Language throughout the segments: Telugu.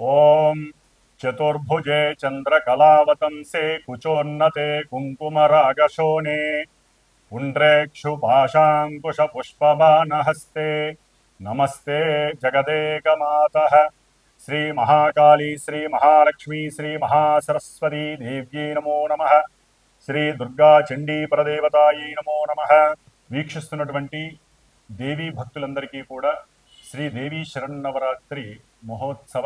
ॐ चतुर्भुजे चन्द्रकलावतंसे कुचोन्नते कुङ्कुमरागशोणे पुण्ड्रेक्षुपाशाङ्कुशपुष्पमानहस्ते नमस्ते जगदेकमातः श्रीमहाकाली श्रीमहालक्ष्मी श्रीमहासरस्वती देव्यै नमो నమః శ్రీ దుర్గా చండీ పరదేవతాయి నమో నమ వీక్షిస్తున్నటువంటి దేవీ భక్తులందరికీ కూడా శ్రీ దేవీ శరన్నవరాత్రి మహోత్సవ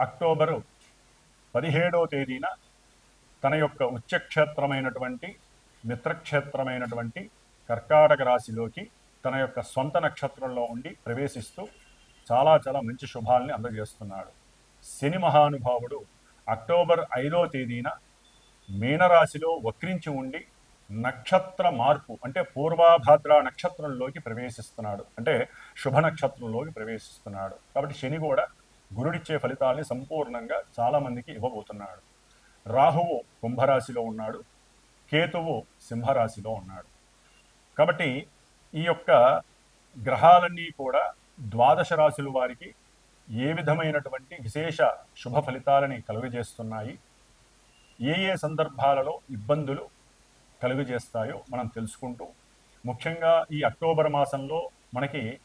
అక్టోబరు పదిహేడవ తేదీన తన యొక్క ఉచ్చక్షేత్రమైనటువంటి మిత్రక్షేత్రమైనటువంటి కర్కాటక రాశిలోకి తన యొక్క సొంత నక్షత్రంలో ఉండి ప్రవేశిస్తూ చాలా చాలా మంచి శుభాల్ని అందజేస్తున్నాడు. శని మహానుభావుడు అక్టోబర్ ఐదో తేదీన మీనరాశిలో వక్రించి ఉండి నక్షత్ర మార్పు అంటే పూర్వాభాద్ర నక్షత్రంలోకి ప్రవేశిస్తున్నాడు. అంటే శుభ నక్షత్రంలోకి ప్రవేశిస్తున్నాడు. కాబట్టి శని కూడా గురుడిచ్చే ఫలితాల్ని సంపూర్ణంగా చాలామందికి ఇవ్వబోతున్నాడు. రాహువు కుంభరాశిలో ఉన్నాడు. కేతువు సింహరాశిలో ఉన్నాడు. కాబట్టి ఈ యొక్క గ్రహాలన్నీ కూడా ద్వాదశ రాశుల వారికి ఏ విధమైనటువంటి విశేష శుభ ఫలితాలని కలుగజేస్తున్నాయి? ఏ ఏ సందర్భాలలో ఇబ్బందులు కలుగజేస్తాయో మనం తెలుసుకుంటూ ముఖ్యంగా ఈ అక్టోబర్ మాసంలో మనకి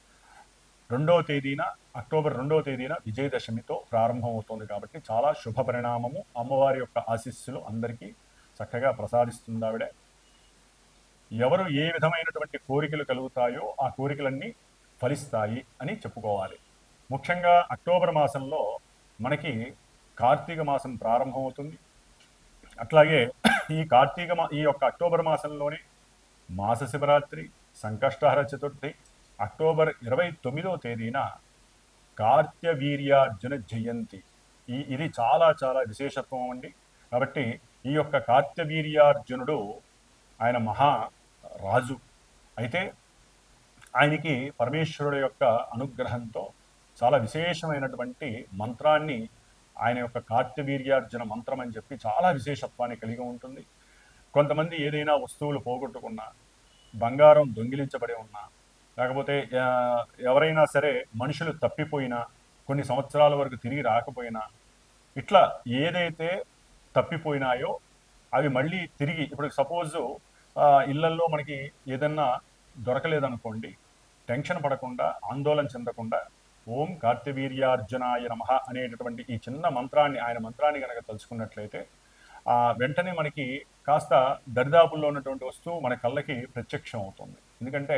రెండవ తేదీన అక్టోబర్ రెండవ తేదీన విజయదశమితో ప్రారంభమవుతోంది కాబట్టి చాలా శుభ పరిణామము. అమ్మవారి యొక్క ఆశీస్సులు అందరికీ చక్కగా ప్రసాదిస్తుంది ఆవిడ. ఎవరు ఏ విధమైనటువంటి కోరికలు కలుగుతాయో ఆ కోరికలన్నీ ఫలిస్తాయి అని చెప్పుకోవాలి. ముఖ్యంగా అక్టోబర్ మాసంలో మనకి కార్తీక మాసం ప్రారంభమవుతుంది. అట్లాగే ఈ కార్తీక మా ఈ యొక్క అక్టోబర్ మాసంలోనే మాస శివరాత్రి సంకష్టహర చతుర్థి అక్టోబర్ ఇరవై తొమ్మిదవ తేదీన కార్త్యవీర్యార్జున జయంతి. ఈ ఇది చాలా చాలా విశేషత్వం అండి. కాబట్టి ఈ యొక్క కార్త్యవీర్యార్జునుడు ఆయన మహా రాజు. అయితే ఆయనకి పరమేశ్వరుడు యొక్క అనుగ్రహంతో చాలా విశేషమైనటువంటి మంత్రాన్ని ఆయన యొక్క కార్త్యవీర్యార్జున మంత్రం అని చెప్పి చాలా విశేషత్వాన్ని కలిగి ఉంటుంది. కొంతమంది ఏదైనా వస్తువులు పోగొట్టుకున్నా బంగారం దొంగిలించబడి ఉన్నా కాకపోతే ఎవరైనా సరే మనుషులు తప్పిపోయినా కొన్ని సంవత్సరాల వరకు తిరిగి రాకపోయినా ఇట్లా ఏదైతే తప్పిపోయినాయో అవి మళ్ళీ తిరిగి ఇప్పుడు సపోజ్ ఇళ్ళల్లో మనకి ఏదన్నా దొరకలేదనుకోండి టెన్షన్ పడకుండా ఆందోళన చెందకుండా ఓం కార్తివీర్యార్జునాయ నమ అనేటటువంటి ఈ చిన్న మంత్రాన్ని ఆయన మంత్రాన్ని కనుక తలుచుకున్నట్లయితే వెంటనే మనకి కాస్త దరిదాపుల్లో ఉన్నటువంటి వస్తువు మన కళ్ళకి ప్రత్యక్షం అవుతుంది ఎందుకంటే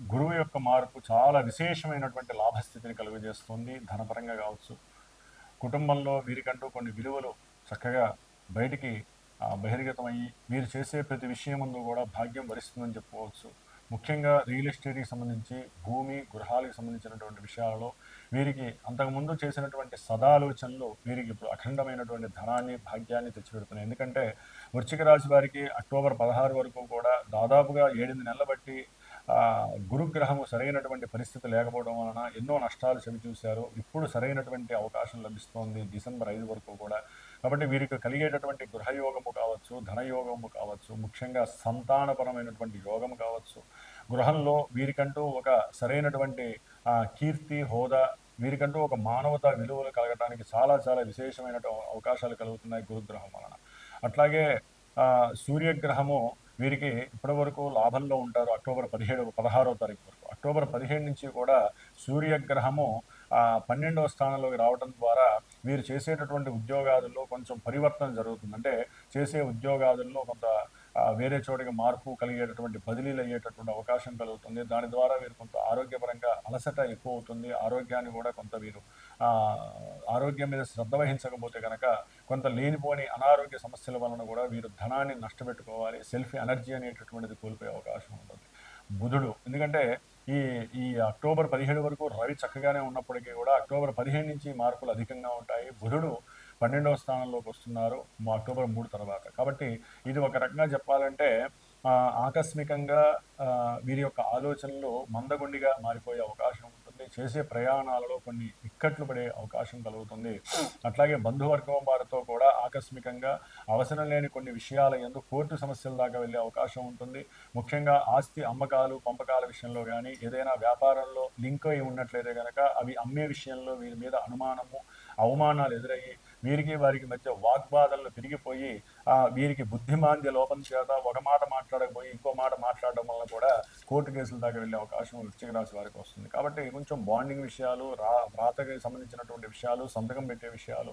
గురువు యొక్క మార్పు చాలా విశేషమైనటువంటి లాభస్థితిని కలుగజేస్తుంది. ధనపరంగా కావచ్చు కుటుంబంలో వీరికంటూ కొన్ని విలువలు చక్కగా బయటికి బహిర్గతమయ్యి మీరు చేసే ప్రతి విషయం ముందు కూడా భాగ్యం వరిస్తుందని చెప్పుకోవచ్చు. ముఖ్యంగా రియల్ ఎస్టేట్కి సంబంధించి భూమి గృహాలకు సంబంధించినటువంటి విషయాలలో వీరికి అంతకుముందు చేసినటువంటి సదాలోచనలు వీరికి ఇప్పుడు అఖండమైనటువంటి ధనాన్ని భాగ్యాన్ని తెచ్చిపెడుతున్నాయి. ఎందుకంటే వృశ్చిక రాశి వారికి అక్టోబర్ పదహారు వరకు కూడా దాదాపుగా ఏడెనిమిది నెలల బట్టి గురుగ్రహము సరైనటువంటి పరిస్థితి లేకపోవడం వలన ఎన్నో నష్టాలు చవిచూశారు ఇప్పుడు సరైనటువంటి అవకాశం లభిస్తోంది డిసెంబర్ ఐదు వరకు కూడా. కాబట్టి వీరికి కలిగేటటువంటి గృహయోగము కావచ్చు ధనయోగము కావచ్చు ముఖ్యంగా సంతానపరమైనటువంటి యోగము కావచ్చు. గృహంలో వీరికంటూ ఒక సరైనటువంటి కీర్తి హోదా వీరికంటూ ఒక మానవతా విలువలు కలగడానికి చాలా చాలా విశేషమైన అవకాశాలు కలుగుతున్నాయి గురుగ్రహం వలన. అట్లాగే సూర్యగ్రహము వీరికి ఇప్పటి వరకు లాభంలో ఉంటారు అక్టోబర్ పదిహేడు పదహారో తారీఖు వరకు. అక్టోబర్ పదిహేడు నుంచి కూడా సూర్యగ్రహము పన్నెండవ స్థానంలోకి రావడం ద్వారా వీరు చేసేటటువంటి ఉద్యోగాదుల్లో కొంచెం పరివర్తన జరుగుతుంది. అంటే చేసే ఉద్యోగాదుల్లో కొంత వేరే చోటికి మార్పు కలిగేటటువంటి బదిలీలు అయ్యేటటువంటి అవకాశం కలుగుతుంది. దాని ద్వారా వీరు కొంత ఆరోగ్యపరంగా అలసట ఎక్కువ అవుతుంది ఆరోగ్యాన్ని కూడా కొంత వీరు ఆరోగ్యం మీద శ్రద్ధ వహించకపోతే కనుక కొంత లేనిపోని అనారోగ్య సమస్యల వలన కూడా వీరు ధనాన్ని నష్టపెట్టుకోవాలి సెల్ఫ్ ఎనర్జీ అనేటటువంటిది కోల్పోయే అవకాశం ఉంటుంది. బుధుడు ఎందుకంటే ఈ ఈ అక్టోబర్ పదిహేడు వరకు రవి చక్కగానే ఉన్నప్పటికీ కూడా అక్టోబర్ పదిహేడు నుంచి మార్పులు అధికంగా ఉంటాయి. బుధుడు పన్నెండవ స్థానంలోకి వస్తున్నారు అక్టోబర్ మూడు తర్వాత. కాబట్టి ఇది ఒక రకంగా చెప్పాలంటే ఆకస్మికంగా వీరి యొక్క ఆలోచనలు మందగుండిగా మారిపోయే అవకాశం ఉంటుంది. చేసే ప్రయాణాలలో కొన్ని ఇక్కట్లు పడే అవకాశం కలుగుతుంది. అట్లాగే బంధువర్గం వారితో కూడా ఆకస్మికంగా అవసరం లేని కొన్ని విషయాల ఎందు కోర్టు సమస్యల దాకా వెళ్ళే అవకాశం ఉంటుంది. ముఖ్యంగా ఆస్తి అమ్మకాలు పంపకాల విషయంలో కానీ ఏదైనా వ్యాపారంలో లింక్ అయి ఉన్నట్లయితే కనుక అవి అమ్మే విషయంలో వీరి మీద అనుమానము అవమానాలు ఎదురయ్యి వీరికి వారికి మధ్య వాగ్వాదాలు పెరిగిపోయి వీరికి బుద్ధిమాంద్య లోపం చేత ఒక మాట మాట్లాడకపోయి ఇంకో మాట మాట్లాడడం వల్ల కూడా కోర్టు కేసుల దాకా వెళ్ళే అవకాశం వృశ్చిక రాశి వారికి వస్తుంది. కాబట్టి కొంచెం బాండింగ్ విషయాలు రా రాతకి సంబంధించినటువంటి విషయాలు సంతకం పెట్టే విషయాలు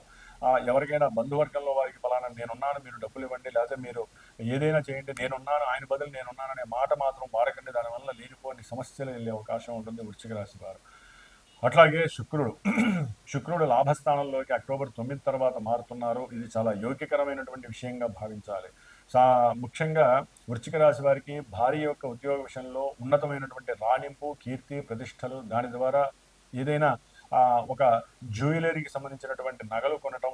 ఎవరికైనా బంధువర్గంలో వారికి ఫలానా నేనున్నాను మీరు డబ్బులు ఇవ్వండి లేకపోతే మీరు ఏదైనా చేయండి నేనున్నాను ఆయన బదులు నేనున్నాను అనే మాట మాత్రం వాడకండి దానివల్ల లేనిపోని సమస్యలు వెళ్ళే అవకాశం ఉంటుంది వృశ్చిక రాశి వారు. అట్లాగే శుక్రుడు. శుక్రుడు లాభస్థానంలోకి అక్టోబర్ తొమ్మిది తర్వాత మారుతున్నారు. ఇది చాలా యోగ్యకరమైనటువంటి విషయంగా భావించాలి. సా ముఖ్యంగా వృశ్చిక రాశి వారికి భార్య యొక్క ఉద్యోగ విషయంలో ఉన్నతమైనటువంటి రాణింపు కీర్తి ప్రతిష్టలు దాని ద్వారా ఏదైనా ఒక జ్యువెలరీకి సంబంధించినటువంటి నగలు కొనటం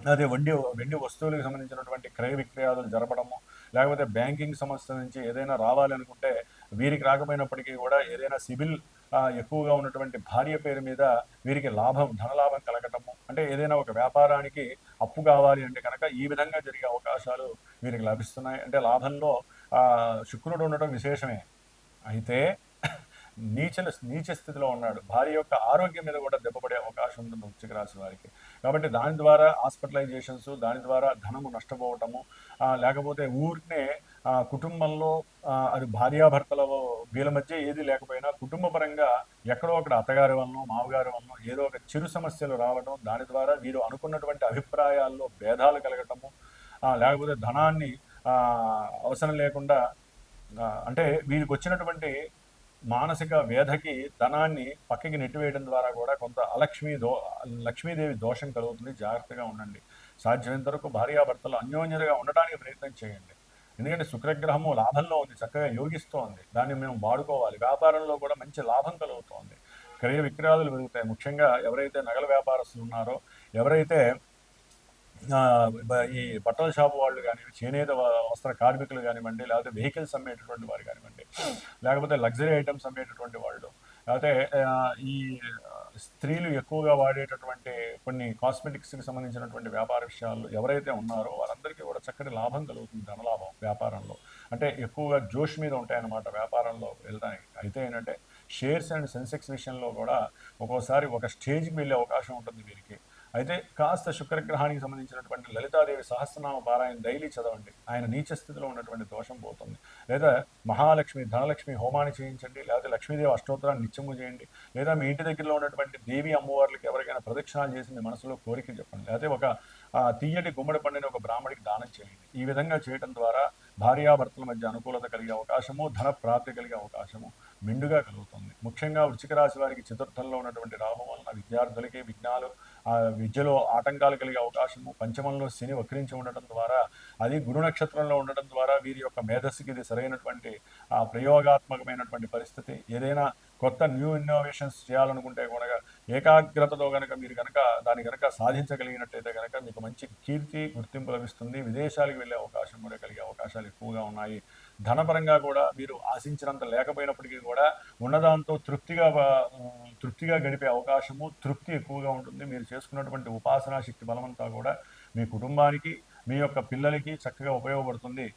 అదే వెండి వెండి వస్తువులకు సంబంధించినటువంటి క్రయ విక్రయాలు జరపడము లేకపోతే బ్యాంకింగ్ సంస్థ నుంచి ఏదైనా రావాలి అనుకుంటే వీరికి రాకపోయినప్పటికీ కూడా ఏదైనా సిబిల్ ఎక్కువగా ఉన్నటువంటి భార్య పేరు మీద వీరికి లాభం ధనలాభం కలగటము. అంటే ఏదైనా ఒక వ్యాపారానికి అప్పు కావాలి అంటే కనుక ఈ విధంగా జరిగే అవకాశాలు వీరికి లభిస్తున్నాయి. అంటే లాభంలో శుక్రుడు ఉండటం విశేషమే. అయితే నీచల నీచ స్థితిలో ఉన్నాడు. భార్య యొక్క ఆరోగ్యం మీద కూడా దెబ్బపడే అవకాశం ఉంటుంది వృశ్చిక రాశి వారికి. కాబట్టి దాని ద్వారా హాస్పిటలైజేషన్స్ దాని ద్వారా ధనము నష్టపోవటము లేకపోతే ఊరినే ఆ, కుటుంబంలో అది భార్యాభర్తల వీళ్ళ మధ్య ఏది లేకపోయినా కుటుంబపరంగా ఎక్కడో ఒకటి అత్తగారి వలన మామగారి వలన ఏదో ఒక చిరు సమస్యలు రావడం దాని ద్వారా వీరు అనుకున్నటువంటి అభిప్రాయాల్లో భేదాలు కలగటము లేకపోతే ధనాన్ని అవసరం లేకుండా అంటే వీరికి వచ్చినటువంటి మానసిక వేధకి ధనాన్ని పక్కకి నెట్టివేయడం ద్వారా కూడా కొంత అలక్ష్మీ దో లక్ష్మీదేవి దోషం కలుగుతుంది. జాగ్రత్తగా ఉండండి. సాధ్యమైనంత వరకు భార్యాభర్తలు అన్యోన్యతగా ఉండడానికి ప్రయత్నం చేయండి. ఎందుకంటే శుక్రగ్రహము లాభంలో ఉంది చక్కగా యోగిస్తోంది. దాన్ని మేము వాడుకోవాలి. వ్యాపారంలో కూడా మంచి లాభం కలుగుతోంది. క్రయ విక్రయాలు పెరుగుతాయి. ముఖ్యంగా ఎవరైతే నగల వ్యాపారస్తులు ఉన్నారో ఎవరైతే ఈ బట్టల షాపు వాళ్ళు కానీ చేనేత వస్త్ర కార్మికులు కానివ్వండి లేకపోతే వెహికల్స్ అమ్మేటటువంటి వారు కానివ్వండి లేకపోతే లగ్జరీ ఐటమ్స్ అమ్మేటటువంటి వాళ్ళు లేకపోతే ఈ స్త్రీలు ఎక్కువగా వాడేటటువంటి కొన్ని కాస్మెటిక్స్కి సంబంధించినటువంటి వ్యాపార విషయాలు ఎవరైతే ఉన్నారో వారందరికీ కూడా చక్కటి లాభం కలుగుతుంది ధనలాభం వ్యాపారంలో. అంటే ఎక్కువగా జోష్ మీద ఉంటాయన్నమాట వ్యాపారంలో వెళ్ళడానికి. అయితే ఏంటంటే షేర్స్ అండ్ సెన్సెక్స్ విషయంలో కూడా ఒక్కోసారి ఒక స్టేజ్కి వెళ్ళే అవకాశం ఉంటుంది వీరికి. అయితే కాస్త శుక్రగ్రహానికి సంబంధించినటువంటి లలితాదేవి సహస్రనామ పారాయణ డైలీ చదవండి. ఆయన నీచ స్థితిలో ఉన్నటువంటి దోషం పోతుంది. లేదా మహాలక్ష్మి ధనలక్ష్మి హోమాన్ని చేయించండి. లేదా లక్ష్మీదేవి అష్టోత్తరాన్ని నిత్యము చేయండి. లేదా మీ ఇంటి దగ్గరలో ఉన్నటువంటి దేవి అమ్మవార్లకి ఎవరికైనా ప్రదక్షిణాలు చేసి మీ మనసులో కోరిక చెప్పండి. లేకపోతే ఒక తీయటి గుమ్మడి పండుని ఒక బ్రాహ్మడికి దానం చేయండి. ఈ విధంగా చేయడం ద్వారా భార్యాభర్తల మధ్య అనుకూలత కలిగే అవకాశము ధన ప్రాప్తి కలిగే అవకాశము. మెండుగా కలుగుతుంది. ముఖ్యంగా వృచ్చిక రాశి వారికి చతుర్థంలో ఉన్నటువంటి రాహు వలన విద్యార్థులకి విఘ్నాలు ఆ విద్యలో ఆటంకాలు కలిగే అవకాశము పంచమంలో శని వక్రించి ఉండటం ద్వారా అది గురు నక్షత్రంలో ఉండటం ద్వారా వీరి యొక్క మేధస్సుకి ఇది సరైనటువంటి ఆ ప్రయోగాత్మకమైనటువంటి పరిస్థితి. ఏదైనా కొత్త న్యూ ఇన్నోవేషన్స్ చేయాలనుకుంటే కనుక ఏకాగ్రతతో కనుక మీరు కనుక దాన్ని కనుక సాధించగలిగినట్టయితే కనుక మీకు మంచి కీర్తి గుర్తింపు లభిస్తుంది. విదేశాలకు వెళ్ళే అవకాశం కూడా కలిగే అవకాశాలు ఎక్కువగా ఉన్నాయి. ధనపరంగా కూడా మీరు ఆశించినంత లేకపోయినప్పటికీ కూడా ఉన్నదాంతో తృప్తిగా తృప్తిగా గడిపే అవకాశము తృప్తి ఎక్కువగా ఉంటుంది. మీరు చేసుకున్నటువంటి ఉపాసనా శక్తి బలమంతా కూడా మీ కుటుంబానికి మీ యొక్క పిల్లలకి చక్కగా ఉపయోగపడుతుంది.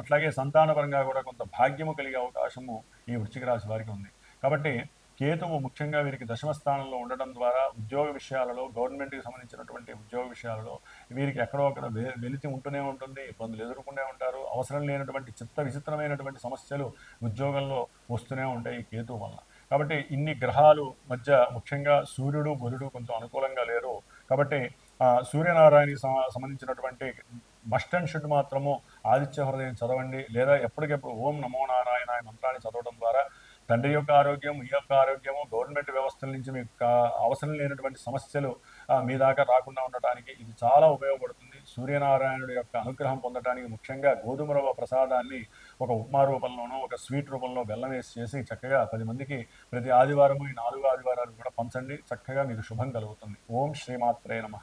అట్లాగే సంతానపరంగా కూడా కొంత భాగ్యము కలిగే అవకాశము ఈ వృశ్చిక రాశి వారికి ఉంది. కాబట్టి కేతువు ముఖ్యంగా వీరికి దశమ స్థానంలో ఉండడం ద్వారా ఉద్యోగ విషయాలలో గవర్నమెంట్కి సంబంధించినటువంటి ఉద్యోగ విషయాలలో వీరికి ఎక్కడో అక్కడ వె- వెలితి ఉంటూనే ఉంటుంది ఇబ్బందులు ఎదుర్కొనే ఉంటారు. అవసరం లేనటువంటి చిత్త విచిత్రమైనటువంటి సమస్యలు ఉద్యోగంలో వస్తూనే ఉంటాయి ఈ కేతువు వలన. కాబట్టి ఇన్ని గ్రహాలు మధ్య ముఖ్యంగా సూర్యుడు బుధుడు కొంచెం అనుకూలంగా లేరు. కాబట్టి సూర్యనారాయణకి సంబంధించినటువంటి మస్ట్ అండ్ షుడ్ మాత్రము ఆదిత్య హృదయం చదవండి. లేదా ఎప్పటికెప్పుడు ఓం నమో నారాయణ మంత్రాన్ని చదవడం ద్వారా తండ్రి యొక్క ఆరోగ్యం ఈ యొక్క ఆరోగ్యము గవర్నమెంట్ వ్యవస్థల నుంచి మీకు అవసరం లేనటువంటి సమస్యలు మీ దాకా రాకుండా ఉండటానికి ఇది చాలా ఉపయోగపడుతుంది. సూర్యనారాయణుడి యొక్క అనుగ్రహం పొందడానికి ముఖ్యంగా గోధుమ రవ్వ ప్రసాదాన్ని ఒక ఉప్మా రూపంలోనో ఒక స్వీట్ రూపంలో బెల్లం వేసి చేసి చక్కగా పది మందికి ప్రతి ఆదివారము ఈ నాలుగు ఆదివారాలు కూడా పంచండి. చక్కగా మీకు శుభం కలుగుతుంది. ఓం శ్రీమాత్రే నమ.